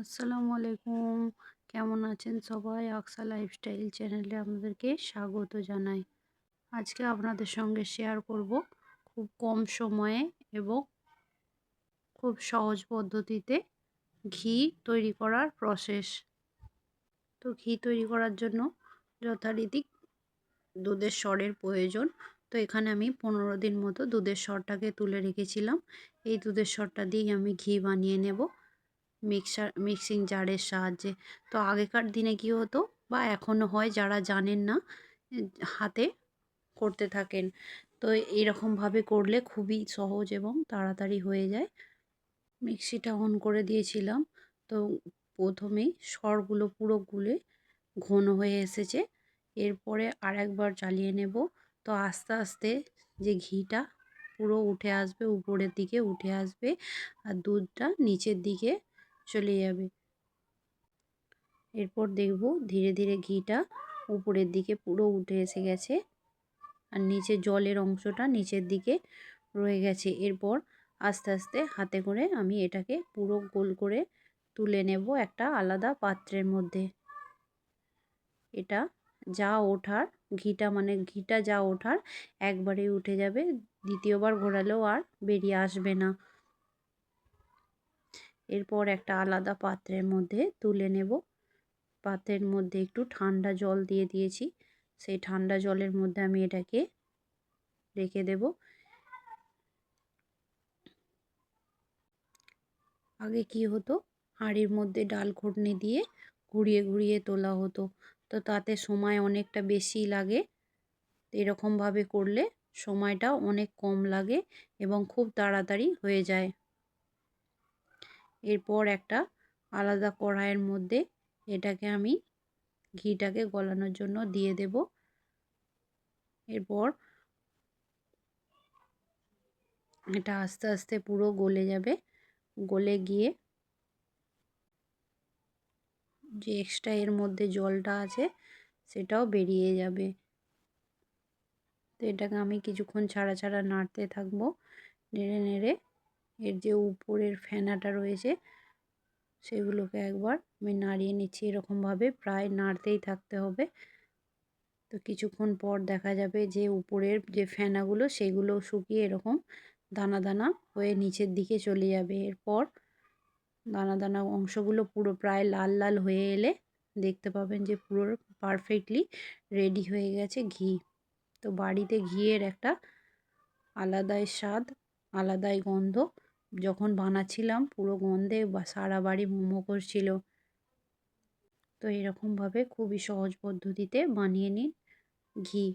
আসসালামু আলাইকুম। কেমন আছেন সবাই? আকসা লাইফস্টাইল চ্যানেলে আপনাদেরকে স্বাগত জানাই। আজকে আপনাদের সঙ্গে শেয়ার করব খুব কম সময়ে এবং খুব সহজ পদ্ধতিতে ঘি তৈরি করার প্রসেস তো ঘি তৈরি করার জন্য যথারীতি দুধের স্বরের প্রয়োজন। তো এখানে আমি পনেরো দিন মতো দুধের স্বরটাকে তুলে রেখেছিলাম। এই দুধের স্বরটা দিয়েই আমি ঘি বানিয়ে নেব। মিক্সার, মিক্সিং জারের সাহায্যে। তো আগেকার দিনে কী হতো বা এখনও হয় যারা জানেন না, হাতে করতে থাকেন, তো এরকমভাবে করলে খুবই সহজ এবং তাড়াতাড়ি হয়ে যায়। মিক্সিটা অন করে দিয়েছিলাম, তো প্রথমেই স্বরগুলো পুরো গুলে ঘন হয়ে এসেছে। এরপরে আর একবার চালিয়ে নেব, তো আস্তে আস্তে যে ঘিটা পুরো উঠে আসবে, উপরের দিকে উঠে আসবে, আর দুধটা নিচের দিকে চলে যাবে। এরপর দেখব ধীরে ধীরে ঘিটা উপরের দিকে পুরো উঠে এসে গেছে আর নিচে জলের অংশটা নিচের দিকে রয়ে গেছে। এরপর আস্তে আস্তে হাতে করে আমি এটাকে পুরো গোল করে তুলে নেব একটা আলাদা পাত্রের মধ্যে। এটা যা ওঠার ঘিটা মানে ঘিটা যা ওঠার একবারেই উঠে যাবে, দ্বিতীয়বার ঘোরালেও আর বেরিয়ে আসবে না। এরপর একটা আলাদা পাত্রের মধ্যে তুলে নেব। পাত্রের মধ্যে একটু ঠান্ডা জল দিয়ে দিয়েছি। সেই ঠান্ডা জলের মধ্যে আমি এটাকে রেখে দেব। আগে কি হতো? হাঁড়ির মধ্যে ডাল ঘুটনি দিয়ে ঘুরিয়ে ঘুরিয়ে তোলা হতো। তো তাতে সময় অনেকটা বেশি লাগে। এরকমভাবে করলে সময়টা অনেক কম লাগে এবং খুব তাড়াতাড়ি হয়ে যায়। এরপর একটা আলাদা কড়াইয়ের মধ্যে এটাকে আমি ঘিটাকে গলানোর জন্য দিয়ে দেব। এরপর এটা আস্তে আস্তে পুরো গলে যাবে। গলে গিয়ে যে এক্সট্রা এর মধ্যে জলটা আছে সেটাও বেরিয়ে যাবে। তো এটাকে আমি কিছুক্ষণ ছাড়া ছাড়া নাড়তে থাকব। নেড়ে নেড়ে এর যে উপরের ফেনাটা রয়েছে, সেগুলোকে একবার আমি নাড়িয়ে নিচ্ছি। এরকমভাবে প্রায় নাড়তেই থাকতে হবে। তো কিছুক্ষণ পর দেখা যাবে যে উপরের যে ফেনাগুলো, সেগুলো শুকিয়ে এরকম দানা দানা হয়ে নিচের দিকে চলে যাবে। এরপর দানা দানা অংশগুলো পুরো প্রায় লাল লাল হয়ে এলে দেখতে পাবেন যে পুরো পারফেক্টলি রেডি হয়ে গেছে ঘি। তো বাড়িতে ঘিয়ের একটা আলাদাই স্বাদ, আলাদাই গন্ধ যখন বানাচ্ছিলাম, পুরো গন্ধে বা সারা বাড়ি মোমো করছিল। তো এরকমভাবে খুবই সহজ পদ্ধতিতে বানিয়ে নিন ঘি।